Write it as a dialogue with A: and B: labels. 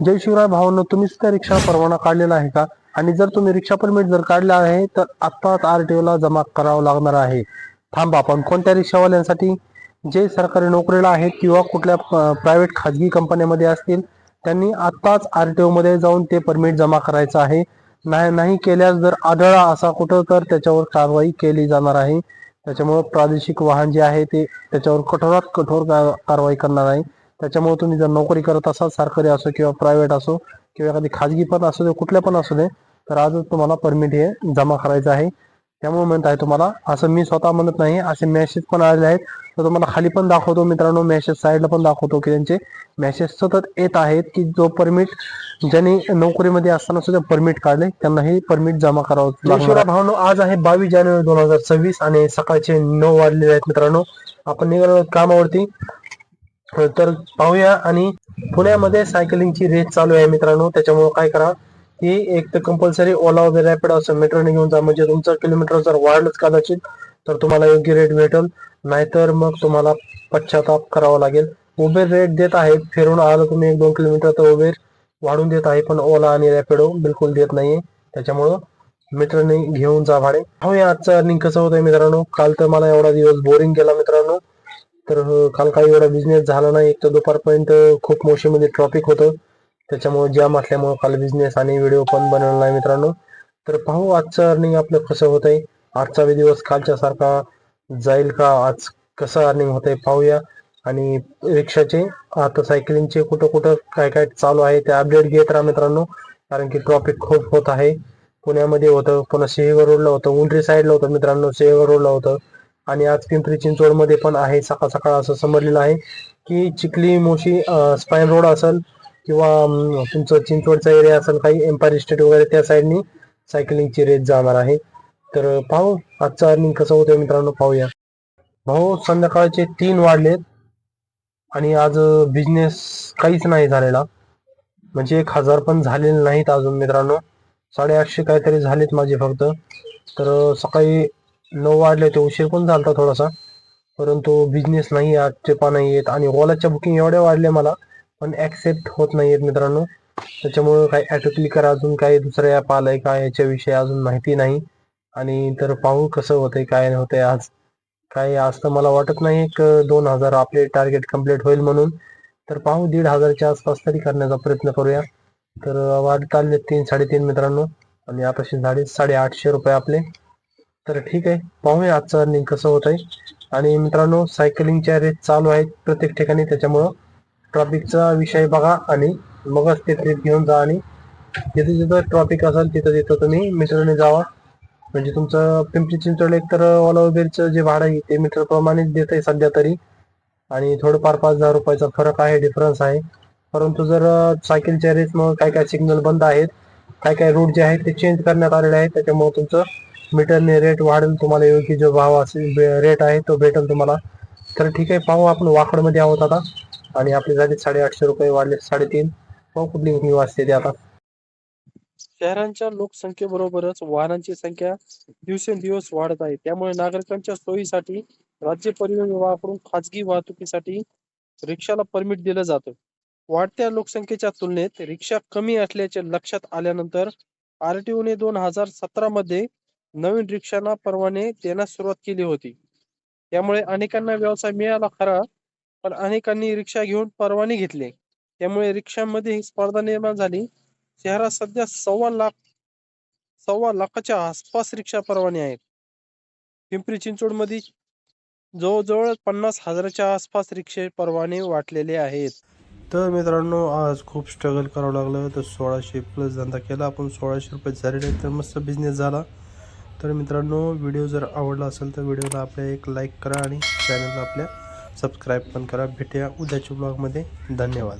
A: जय शिवराय भावांनो तुम्ही सुद्धा रिक्षा परवाना काढलेला आहे का? आणि जर तुम्ही रिक्षा परमिट जर काढला आहे तर आत्ताच आर टी ओला जमा करावं लागणार आहे. थांबा पण कोणत्या रिक्षावाल्यांसाठी? जे सरकारी नोकरीला आहेत किंवा कुठल्या प्रायव्हेट खाजगी कंपन्यामध्ये असतील त्यांनी आत्ताच आर टी ओमध्ये जाऊन ते परमिट जमा करायचं आहे. नाही नाही केल्यास जर आढळा असा कुठं तर त्याच्यावर कारवाई केली जाणार आहे. त्याच्यामुळे प्रादेशिक वाहन जे आहे ते त्याच्यावर कठोरात कठोर कारवाई करणार आहे. त्याच्यामुळे तुम्ही जर नोकरी करत असाल सरकारी असो किंवा प्रायव्हेट असो किंवा एखादी खाजगी पण असू दे कुठल्या पण असू दे तर आजच तुम्हाला परमिट हे जमा करायचं आहे. त्यामुळे म्हणत आहे तुम्हाला असं मी स्वतः म्हणत नाही असे मेसेज पण आलेले आहेत. तर तुम्हाला खाली पण दाखवतो मित्रांनो मेसेज साईडला पण दाखवतो की त्यांचे मेसेज सतत येत आहेत की जो परमिट ज्यांनी नोकरीमध्ये असताना सुद्धा परमिट काढले त्यांना हे परमिट जमा करावं भावनो आज आहे बावीस जानेवारी दोन हजार सव्वीस आणि सकाळचे नऊ वाजलेले आहेत मित्रांनो. आपण निघालो कामावरती. तर पाहूया आणि पुण्यामध्ये सायकलिंगची रेस चालू आहे मित्रांनो. त्याच्यामुळे काय करा की एक तर कंपल्सरी ओला वगैरे रॅपिड असं मेट्रोने घेऊन जा. म्हणजे तुमचं किलोमीटर जर वाढलंच कदाचित तर तुम्हाला योग्य रेट भेटेल. नाहीतर मग तुम्हाला पश्चाताप करावा लागेल. उबेर रेट देत आहेत. फिरून आलं तुम्ही एक दोन किलोमीटर तर उबेर वाढून देत आहे. पण ओला आणि रॅपिडो हो बिलकुल देत नाहीये. त्याच्यामुळं मित्रांनी घेऊन जा भाडे. पाहूया आजचं अर्निंग कसं होतंय मित्रांनो. काल तर मला एवढा दिवस बोरिंग गेला मित्रांनो. तर काल काही एवढा बिझनेस झाला नाही. एक तर दुपारपर्यंत खूप मोशीमध्ये ट्रॉफिक होतं. त्याच्यामुळे जाम असल्यामुळे काल बिझनेस आणि व्हिडिओ पण बनवला नाही मित्रांनो. तर पाहू आजचं अर्निंग आपलं कसं होतंय. आजचा दिवस कालच्या सारखा जाईल का? आज कसं अर्निंग होत आहे पाहूया. आणि रिक्षाचे आता सायकलिंगचे कुठं कुठं काय काय चालू आहे ते अपडेट घेत राहा मित्रांनो. कारण की ट्रॉफिक खूप होत आहे. पुण्यामध्ये होतं पुन्हा सिंहगड रोडला होतं उंडरी साईडला होतं मित्रांनो सिंहगड रोडला होतं. आणि आज पिंपरी चिंचवडमध्ये पण आहे सकाळ सकाळ असं समजलेलं आहे की चिखली मोशी स्पाईन रोड असेल किंवा तुमचं चिंचवडचा एरिया असेल काही एम्पायर इस्टेट वगैरे त्या साईडनी सायकलिंगची रेस जाणार आहे. तर पाहू आजचा अर्निंग कसं होतं मित्रांनो पाहूया. भाऊ संध्याकाळचे तीन वाढलेत आणि आज बिझनेस काहीच नाही झालेला. म्हणजे एक हजार पण झालेले नाहीत अजून मित्रांनो. साडेआठशे काहीतरी झालेत माझे फक्त. तर सकाळी नऊ वाढले होते उशीर पण झालता थोडासा. परंतु बिझनेस नाही आजचे पण नाही येत. आणि ओलाच्या बुकिंग एवढ्या वाढले मला पण ऍक्सेप्ट होत नाही आहेत मित्रांनो. त्याच्यामुळे काही ॲटो क्लिकर अजून काही दुसरं ॲप आलंय का याच्याविषयी अजून माहिती नाही. आणि तर पाहू कसं होतंय काय होतंय आज. काय आज तर मला वाटत नाही एक दोन हजार आपले टार्गेट कंप्लीट होईल म्हणून. तर पाहू दीड हजारच्या आसपास तरी करण्याचा प्रयत्न करूया. तर वाढत आले तीन साडेतीन मित्रांनो. आणि आताशी झाडे साडेआठशे रुपये आपले. तर ठीक आहे. पाहूया आजचं रनिंग कसं होत आहे आणि मित्रांनो सायकलिंगच्या रेस चालू आहेत प्रत्येक ठिकाणी. त्याच्यामुळं ट्रॉफिकचा विषय बघा आणि मगच ते ट्रिप घेऊन जा आणि जिथे जिथं ट्रॉफिक असेल तिथं तिथं तुम्ही मीटरने जावा. म्हणजे तुमचं पिंपरी चिंचवड एक तर ओला उबेरचं जे भाडं आहे ते मीटर प्रमाणेच देत आहे सध्या तरी. आणि थोडंफार पाच दहा रुपयाचा फरक आहे डिफरन्स आहे. परंतु जर सायकलच्या रेस मग काय काय सिग्नल बंद आहेत काय काय रूट जे आहेत ते चेंज करण्यात आलेले आहेत त्याच्यामुळे तुमचं मीटरने रेट वाढेल तुम्हाला योग्य जो भाव असेल रेट आहे तो भेटेल तुम्हाला. तर ठीक आहे पाहू आपण वाकडमध्ये आहोत आता. आणि आपले झाले साडेआठशे रुपये वाढले साडेतीन. पाहू कुठली मी वाचते ते आता.
B: शहरांच्या लोकसंख्येबरोबरच वाहनांची संख्या दिवसेंदिवस वाढत आहे. त्यामुळे नागरिकांच्या सोयीसाठी राज्य परिवहन विभागाकडून खाजगी वाहतुकीसाठी रिक्षाला परमिट दिलं जातं. वाढत्या लोकसंख्येच्या तुलनेत रिक्षा कमी असल्याचे लक्षात आल्यानंतर आरटीओने ने दोन हजार सतरा मध्ये नवीन रिक्षांना परवाने देण्यास सुरुवात केली होती. त्यामुळे अनेकांना व्यवसाय मिळाला खरा पण अनेकांनी रिक्षा घेऊन परवाने घेतले. त्यामुळे रिक्षांमध्ये स्पर्धा निर्माण झाली. शहरात सध्या सव्वा लाख सव्वा लाखाच्या आसपास रिक्षा परवाने आहेत. पिंपरी चिंचवडमध्ये जवळजवळ पन्नास हजाराच्या आसपास रिक्षे परवाने वाटलेले आहेत.
A: तर मित्रांनो आज खूप स्ट्रगल करावं लागलं. तर सोळाशे प्लस धंदा केला. आपण सोळाशे रुपये झालेले तर मस्त बिझनेस झाला. तर मित्रांनो व्हिडिओ जर आवडला असेल तर व्हिडिओला आपल्या एक लाईक करा आणि चॅनलला आपल्या सबस्क्राईब पण करा. भेटूया उद्याच्या ब्लॉगमध्ये धन्यवाद.